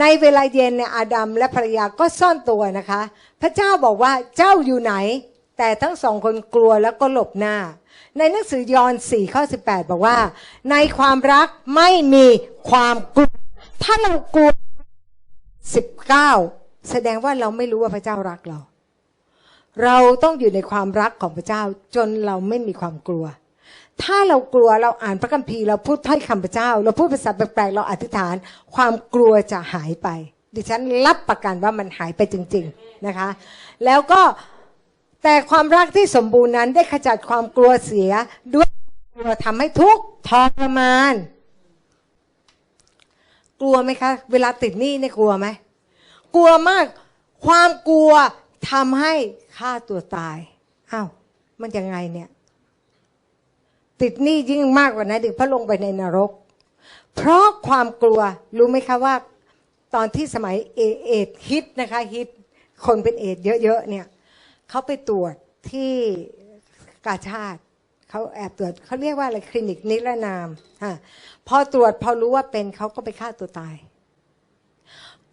ในเวลาเย็นเนี่ยอาดัมและภรรยาก็ซ่อนตัวนะคะ พระเจ้าบอกว่าเจ้าอยู่ไหน แต่ทั้งสองคนกลัวแล้วก็หลบหน้า ในหนังสือยอห์น4ข้อ18 บอกว่า ในความรักไม่มีความกลัว ถ้าเรากลัว 19 แสดงว่าเราไม่รู้ว่าพระเจ้ารักเรา เราต้องอยู่ในความรักของพระเจ้าจนเราไม่มีความกลัว ถ้าเรากลัวเราอ่านพระคัมภีร์เราพูดถ้อยคำพระเจ้า เราพูดภาษาแปลกๆเราอธิษฐาน ความกลัวจะหายไป ดิฉันรับประกันว่ามันหายไปจริง ๆนะคะ แล้วก็แต่ความรักที่สมบูรณ์นั้นได้ขจัดความกลัวเสียด้วยกลัวทำให้ทุกข์ทรมาน กลัวไหมคะ เวลาติดหนี้เนี่ยกลัวไหมกลัวมาก ความกลัวทำให้ฆ่าตัวตายอ้าวมันยังไงเนี่ย ติดหนี้ยิ่งมากกว่านั้นอีกเพราะลงไปในนรก เพราะความกลัวรู้ไหมคะว่า ตอนที่สมัยเอเอดฮิตนะคะฮิตคนเป็นเอดเยอะๆเนี่ยเขาไปตรวจที่กาชาติเขาแอบตรวจเขาเรียกว่าอะไรคลินิกนิรนามฮะพอตรวจพอรู้ว่าเป็นเขาก็ไปฆ่าตัวตาย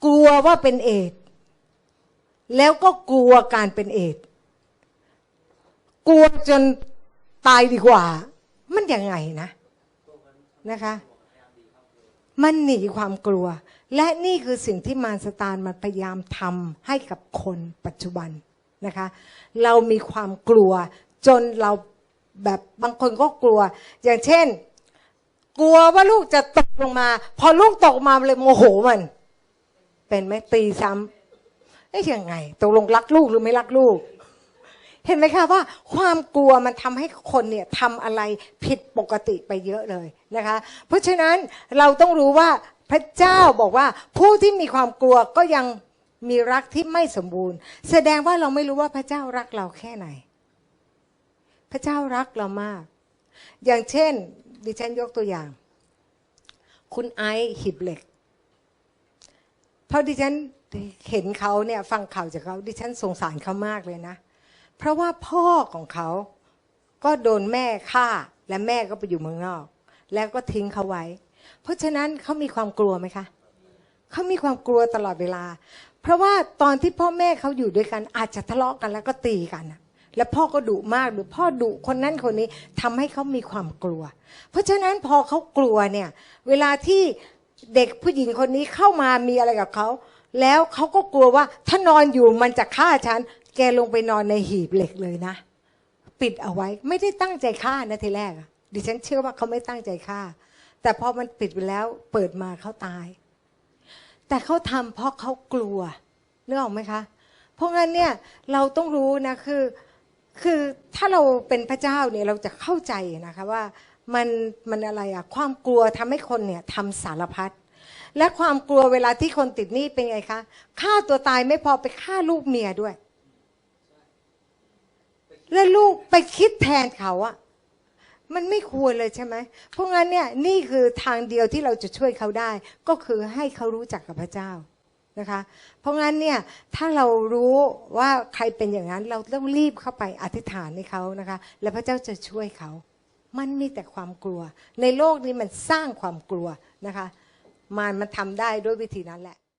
กลัวว่าเป็นเอดแล้วก็กลัวการเป็นเอดกลัวจนตายดีกว่า มันยังไงนะนะคะ มันหนีความกลัว และนี่คือสิ่งที่มารสตานมันพยายามทำให้กับคนปัจจุบันนะคะ เรามีความกลัวจนเราแบบบางคนก็กลัว อย่างเช่น กลัวว่าลูกจะตกลงมา พอลูกตกมาเลยโมโหมัน เป็นไหมตีซ้ำเอ๊ะยังไงตกลงรักลูกหรือไม่รักลูก เห็นไหมคะว่าความกลัวมันทำให้คนเนี่ยทำอะไรผิดปกติไปเยอะเลยนะคะ เพราะฉะนั้นเราต้องรู้ว่าพระเจ้าบอกว่าผู้ที่มีความกลัวก็ยังมีรักที่ไม่สมบูรณ์ แสดงว่าเราไม่รู้ว่าพระเจ้ารักเราแค่ไหน พระเจ้ารักเรามาก อย่างเช่น ดิฉันยกตัวอย่าง คุณไอซ์หิบเหล็กเพราะดิฉันเห็นเขาเนี่ยฟังข่าวจากเขาดิฉันสงสารเขามากเลยนะเพราะว่าพ่อของเขาก็โดนแม่ฆ่าและแม่ก็ไปอยู่เมืองนอก แล้วก็ทิ้งเขาไว้ เพราะฉะนั้นเขามีความกลัวไหมคะเขามีความกลัวตลอดเวลา เพราะว่าตอนที่พ่อแม่เขาอยู่ด้วยกัน อาจจะทะเลาะกันแล้วก็ตีกันแล้วพ่อก็ดุมากหรือพ่อดุคนนั้นคนนี้ทำให้เขามีความกลัว เพราะฉะนั้นพอเขากลัวเนี่ย เวลาที่เด็กผู้หญิงคนนี้เข้ามามีอะไรกับเขาแล้วเขาก็กลัวว่าถ้านอนอยู่มันจะฆ่าฉัน แกลงไปนอนในหีบเหล็กเลยนะ ปิดเอาไว้ไม่ได้ตั้งใจฆ่านะทีแรกดิฉันเชื่อว่าเขาไม่ตั้งใจฆ่า แต่พอมันปิดไปแล้วเปิดมาเขาตาย แต่เขาทำเพราะเขากลัวนึกออกไหมคะ เพราะงั้นเนี่ยเราต้องรู้นะคือคือถ้าเราเป็นพระเจ้าเนี่ยเราจะเข้าใจนะคะว่ามันมันอะไรอะความกลัวทำให้คนเนี่ยทำสารพัดและความกลัวเวลาที่คนติดหนี้เป็นไงคะฆ่าตัวตายไม่พอไปฆ่าลูกเมียด้วย แล้วลูกไปคิดแทนเขาอะมันไม่ควรเลยใช่ไหม เพราะงั้นเนี่ยนี่คือทางเดียวที่เราจะช่วยเขาได้ ก็คือให้เขารู้จักกับพระเจ้านะคะ เพราะงั้นเนี่ยถ้าเรารู้ว่าใครเป็นอย่างนั้นเราต้องรีบเข้าไปอธิษฐานให้เขานะคะ แล้วพระเจ้าจะช่วยเขา มันมีแต่ความกลัว ในโลกนี้มันสร้างความกลัวนะคะมารมันทำได้ด้วยวิธีนั้นแหละ